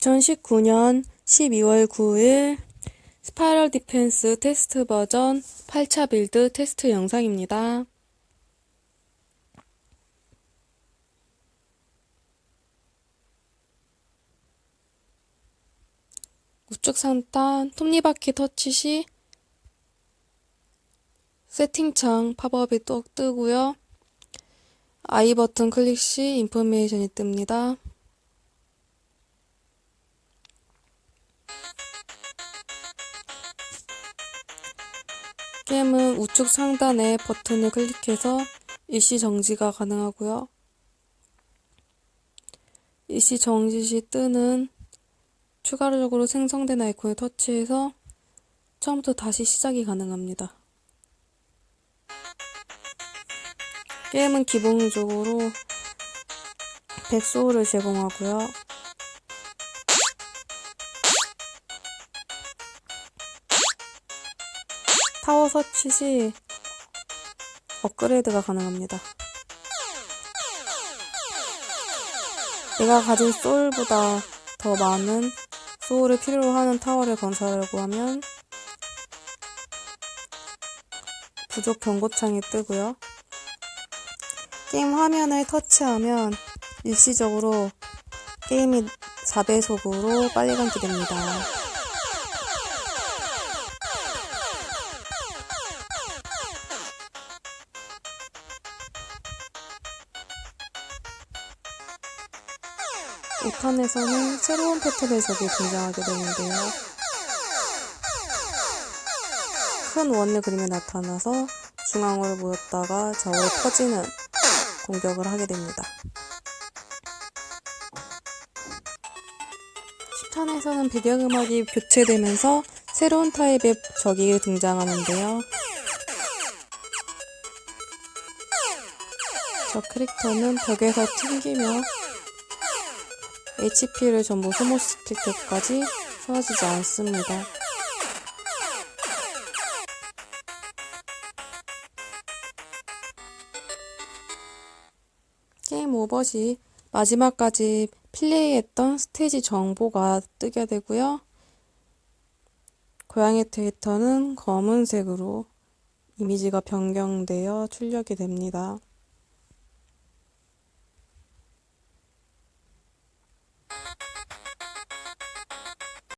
2019년 12월 9일 스파이럴 디펜스 테스트 버전 8차 빌드 테스트 영상입니다. 우측 상단 톱니바퀴 터치 시 세팅창 팝업이 또 뜨고요. I 버튼 클릭 시 인포메이션이 뜹니다. 게임은 우측 상단의 버튼을 클릭해서 일시 정지가 가능하고요. 일시 정지 시 뜨는 추가적으로 생성된 아이콘을 터치해서 처음부터 다시 시작이 가능합니다. 게임은 기본적으로 100소울을 제공하고요. 타워 서치 시 업그레이드가 가능합니다. 내가 가진 소울보다 더 많은 소울을 필요로 하는 타워를 건설하려고 하면 부족 경고창이 뜨고요. 게임 화면을 터치하면 일시적으로 게임이 4배속으로 빨리 감기 됩니다. 오탄에서는 새로운 패턴의 적이 등장하게 되는데요. 큰 원을 그림에 나타나서 중앙으로 모였다가 좌우로 퍼지는 공격을 하게 됩니다. 10탄에서는 배경음악이 교체되면서 새로운 타입의 적이 등장하는데요. 저 캐릭터는 벽에서 튕기며 HP를 전부 소모시킬 때까지 쓰러지지 않습니다. 게임 오버 시 마지막까지 플레이했던 스테이지 정보가 뜨게 되고요. 고양이 데이터는 검은색으로 이미지가 변경되어 출력이 됩니다.